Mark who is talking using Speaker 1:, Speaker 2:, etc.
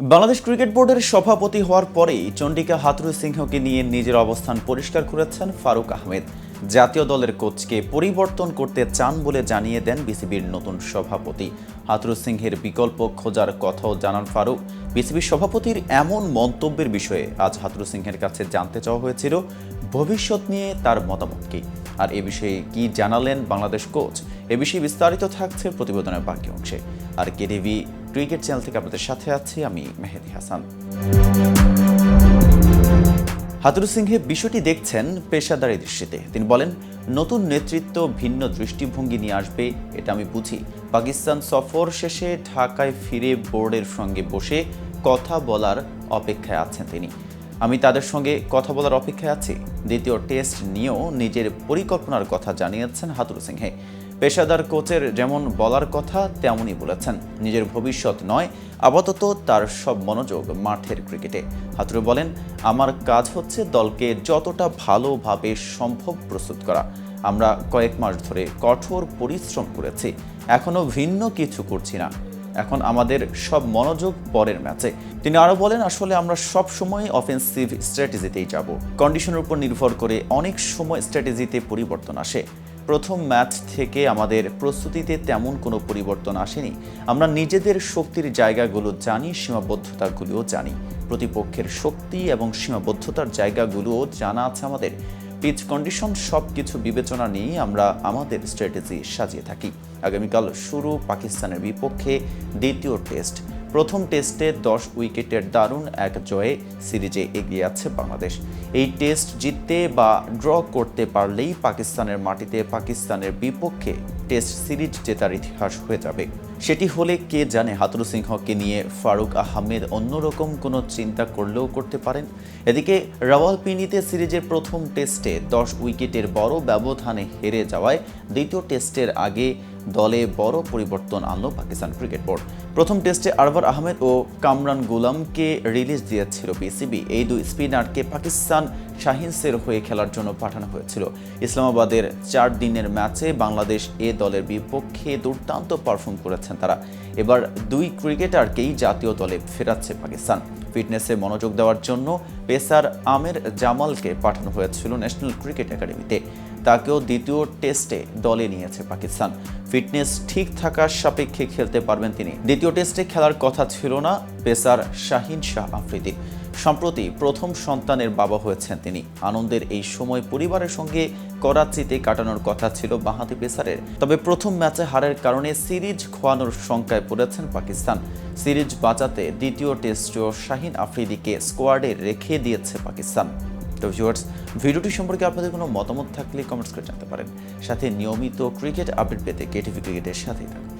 Speaker 1: Bangladesh cricket বোর্ডের সভাপতি হওয়ার পরেই চন্ডিকা হাথরু সিংহকে নিয়ে নিজের অবস্থান পরিষ্কার করেছেন ফারুক আহমেদ। জাতীয় দলের কোচকে পরিবর্তন করতে চান বলে জানিয়ে দেন বিসিবির নতুন সভাপতি। হাথরু সিংহের বিকল্প খোঁজার কথাও জানান ফারুক। বিসিবির সভাপতির এমন মন্তব্যের বিষয়ে আজ হাথরু সিংহের কাছে জানতে চাওয়া হয়েছিল, ভবিষ্যৎ নিয়ে তার মতামত কি? আর এ বিষয়ে কি জানালেন বাংলাদেশ কোচ? এ বিষয়ে বিস্তারিত থাকছে প্রতিবেদনের বাকি অংশে। আর কেটিভি ক্রিকেট চ্যানেল থেকে আপনাদের সাথে আছি আমি মেহেদি হাসান। হাতুরু সিংহে বিষয়টি দেখছেন পেশাদারি দৃষ্টিতে। তিনি বলেন, নতুন নেতৃত্ব ভিন্ন দৃষ্টিভঙ্গি নিয়ে আসবে, এটা আমি বুঝি। পাকিস্তান সফর শেষে ঢাকায় ফিরে বোর্ডের সঙ্গে বসে কথা বলার অপেক্ষায় আছেন তিনি। আমি তাদের সঙ্গে কথা বলার অপেক্ষায় আছি। দ্বিতীয় টেস্ট নিয়েও নিজের পরিকল্পনার কথা জানিয়েছেন হাতুরু সিংহে। পেশাদার কোচের যেমন বলার কথা, তেমনই বলেছেন। নিজের ভবিষ্যৎ নয়, আপাতত তার সব মনোযোগ মাঠের ক্রিকেটে। হাতুরু বলেন, আমার কাজ হচ্ছে দলকে যতটা ভালোভাবে সম্ভব প্রস্তুত করা। আমরা কয়েক মাস ধরে কঠোর পরিশ্রম করেছি এখনও ভিন্ন কিছু করছি না। এখন আমাদের সব মনোযোগ পরের ম্যাচে। তিনি আরও বলেন, আসলে আমরা সব সময় অফেন্সিভ স্ট্র্যাটেজিতেই যাব। কন্ডিশনের উপর নির্ভর করে অনেক সময় স্ট্র্যাটেজিতে পরিবর্তন আসে। প্রথম ম্যাচ থেকে আমাদের প্রস্তুতিতে তেমন কোনো পরিবর্তন আসেনি। আমরা নিজেদের শক্তির জায়গাগুলো জানি, সীমাবদ্ধতাগুলোও জানি। প্রতিপক্ষের শক্তি এবং সীমাবদ্ধতার জায়গাগুলোও জানা আছে আমাদের। পিচ কন্ডিশন সব কিছু বিবেচনা নিয়ে আমরা আমাদের স্ট্র্যাটেজি সাজিয়ে থাকি। আগামীকাল শুরু পাকিস্তানের বিপক্ষে দ্বিতীয় টেস্ট প্রথম টেস্টে দশ উইকেটের দারুণ এক জয়ে সিরিজে এগিয়ে আছে বাংলাদেশ। এই টেস্ট জিততে বা ড্র করতে পারলেই পাকিস্তানের মাটিতে পাকিস্তানের বিপক্ষে টেস্ট সিরিজ জেতার ইতিহাস হয়ে যাবে। সেটি হলে কে জানে হাতুরু সিংহকে নিয়ে ফারুক আহমেদ অন্যরকম কোনো চিন্তা করলেও করতে পারেন। এদিকে রাওয়ালপিন্ডিতে সিরিজের প্রথম টেস্টে দশ উইকেটের বড় ব্যবধানে হেরে যাওয়ায় দ্বিতীয় টেস্টের আগে দলে বড় পরিবর্তন আনল পাকিস্তান ক্রিকেট বোর্ড। প্রথম টেস্টে আরবার আহমেদ ও কামরান গুলামকে রিলিজ দিয়েছিল বিসিবি। এই দুই স্পিনারকে পাকিস্তান শাহিনসের হয়ে খেলার জন্য পাঠানো হয়েছিল। ইসলামাবাদের চার দিনের ম্যাচে বাংলাদেশ এ দলের বিপক্ষে দুর্দান্ত পারফর্ম করেছেন তারা। এবার দুই ক্রিকেটারকেই জাতীয় দলে ফেরাচ্ছে পাকিস্তান। ফিটনেসে মনোযোগ দেওয়ার জন্য পেসার আমের জামালকে পাঠানো হয়েছিল ন্যাশনাল ক্রিকেট একাডেমিতে। তাকেও দ্বিতীয় টেস্টে দলে নিয়েছে পাকিস্তান। ফিটনেস ঠিক থাকার সাপেক্ষে খেলতে পারবেন তিনি। দ্বিতীয় টেস্টে খেলার কথা ছিল না পেসার শাহিন শাহ আফ্রিদির সম্প্রতি প্রথম সন্তানের বাবা হয়েছেন তিনি। আনন্দের এই সময় পরিবারের সঙ্গে করাচিতে কাটানোর কথা ছিল বাঁহাতি পেসারের তবে প্রথম ম্যাচে হারের কারণে সিরিজ খোয়ানোর শঙ্কায় পড়েছেন পাকিস্তান। সিরিজ বাঁচাতে দ্বিতীয় টেস্টেও শাহিন আফ্রিদিকে স্কোয়াডে রেখে দিয়েছে পাকিস্তান। তো ভিউয়ার্স, ভিডিওটি সম্পর্কে আপনাদের কোনো মতামত থাকলে কমেন্টস করে জানতে পারেন। সাথে নিয়মিত ক্রিকেট আপডেট পেতে কেটিভি ক্রিকেটের সাথেই থাকুন।